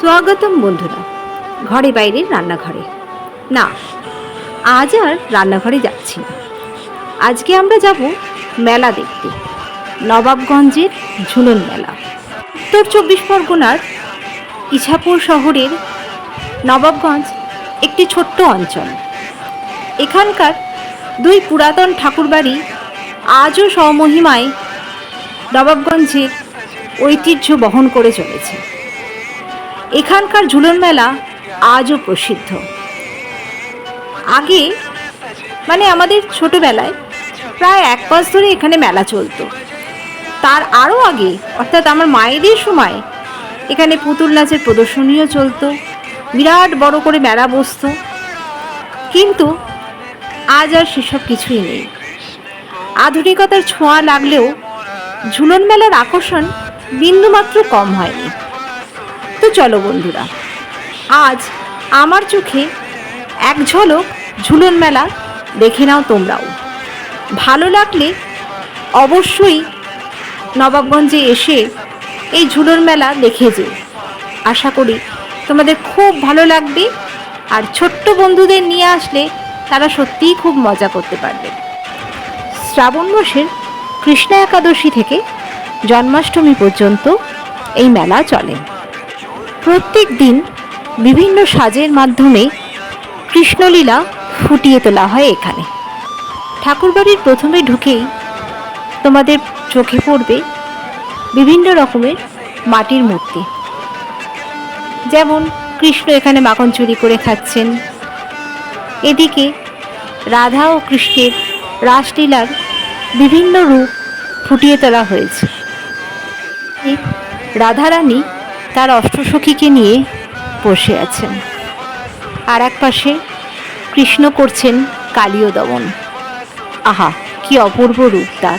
স্বাগতম বন্ধুরা, ঘরে বাইরে রান্নাঘরে। না, আজ আর রান্নাঘরে যাচ্ছি না। আজকে আমরা যাব মেলা দেখতে, নবাবগঞ্জের ঝুলন মেলা। উত্তর চব্বিশ পরগনার ইছাপুর শহরের নবাবগঞ্জ একটি ছোট্ট অঞ্চল। এখানকার দুই পুরাতন ঠাকুরবাড়ি আজও স্বমহিমায় নবাবগঞ্জের ঐতিহ্য বহন করে চলেছে। এখানকার ঝুলন মেলা আজও প্রসিদ্ধ। আগে মানে আমাদের ছোটবেলায় প্রায় এক মাস ধরে এখানে মেলা চলতো। তার আরও আগে, অর্থাৎ আমার মায়েদের সময়, এখানে পুতুল নাচের প্রদর্শনীও চলতো, বিরাট বড় করে মেলা বসতো। কিন্তু আজ আর সেসব কিছুই নেই। আধুনিকতার ছোঁয়া লাগলেও ঝুলন মেলার আকর্ষণ বিন্দুমাত্র কম হয়নি। তো চলো বন্ধুরা, আজ আমার চোখে এক ঝলক ঝুলন মেলা দেখে নাও তোমরাও। ভালো লাগলে অবশ্যই নবাবগঞ্জে এসে এই ঝুলন মেলা দেখে যে আশা করি তোমাদের খুব ভালো লাগবে আর ছোট্ট বন্ধুদের নিয়ে আসলে তারা সত্যিই খুব মজা করতে পারবে। শ্রাবণ মাসের কৃষ্ণা একাদশী থেকে জন্মাষ্টমী পর্যন্ত এই মেলা চলে। প্রত্যেক দিন বিভিন্ন সাজের মাধ্যমে কৃষ্ণলীলা ফুটিয়ে তোলা হয় এখানে। ঠাকুরবাড়ির প্রথমে ঢুকেই তোমাদের চোখে পড়বে বিভিন্ন রকমের মাটির মূর্তি। যেমন কৃষ্ণ এখানে মাখন চুরি করে খাচ্ছেন। এদিকে রাধা ও কৃষ্ণের রাসলীলার বিভিন্ন রূপ ফুটিয়ে তোলা হয়েছে। রাধারানী তার অষ্টসখীকে নিয়ে বসে আছেন। আর এক পাশে কৃষ্ণ করছেন কালীয় দমন। আহা, কি অপূর্ব রূপ তার।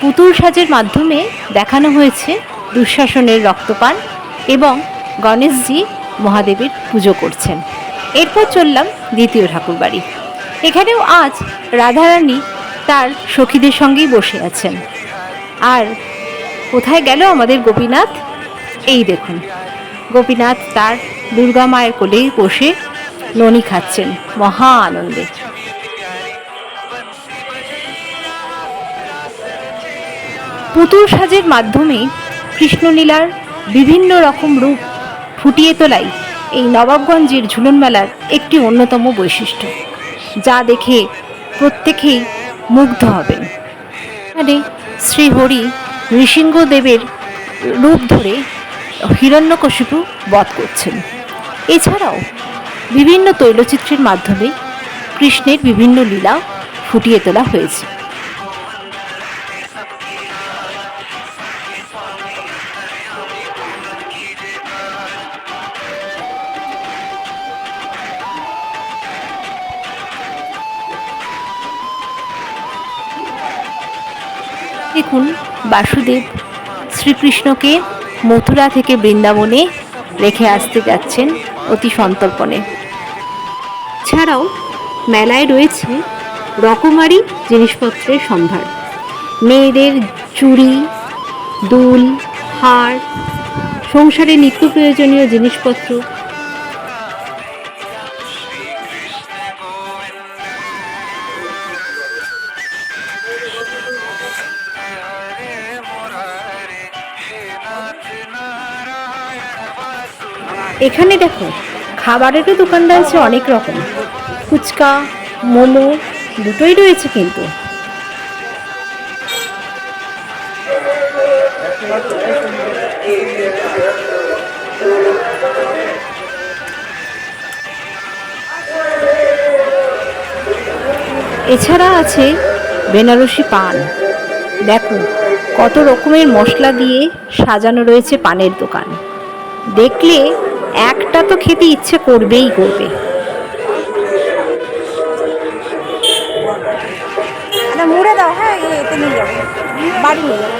পুতুল সাজের মাধ্যমে দেখানো হয়েছে দুঃশাসনের রক্তপান এবং গণেশজি মহাদেবের পুজো করছেন। এরপর চললাম দ্বিতীয় ঠাকুরবাড়ি। এখানেও আজ রাধারানী তার সখীদের সঙ্গেই বসে আছেন। আর কোথায় গেল আমাদের গোপীনাথ? এই দেখুন, গোপীনাথ তার দুর্গা মায়ের কোলেই বসে ননি খাচ্ছেন মহা আনন্দে। পুতুল সাজের মাধ্যমে কৃষ্ণলীলার বিভিন্ন রকম রূপ ফুটিয়ে তোলাই এই নবাবগঞ্জের ঝুলন মেলার একটি অন্যতম বৈশিষ্ট্য, যা দেখে প্রত্যেকেই মুগ্ধ হবেন। এখানে শ্রীহরি নৃসিংহদেবের রূপ ধরে হিরণ্যকশিপু বধ করছেন। এছাড়াও বিভিন্ন তৈলচিত্রের মাধ্যমে কৃষ্ণের বিভিন্ন লীলা ফুটিয়ে তোলা হয়েছে। দেখুন, বাসুদেব শ্রীকৃষ্ণকে মথুরা থেকে বৃন্দাবনে রেখে আসতে যাচ্ছেন অতি সন্তর্পণে। ছাড়াও মেলায় রয়েছে রকমারি জিনিসপত্রের সম্ভার। মেয়েদের চুড়ি, দুল, হার, সংসারে নিত্য প্রয়োজনীয় জিনিসপত্র এখানে দেখো, খাবারেরও দোকান রয়েছে অনেক রকম। ফুচকা, মোমো দুটোই রয়েছে কিন্তু। এছাড়া আছে বেনারসি পান। দেখো, কত রকমের মশলা দিয়ে সাজানো রয়েছে পানের দোকান। দেখলে একটা তো খেতে ইচ্ছে করবেই করবে। না মুড়ে দাও হ্যাঁ এতে নিয়ে যাব বাড়ি নিয়ে যাব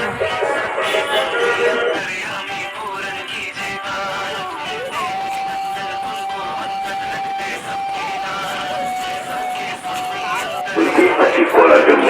করার জন্য?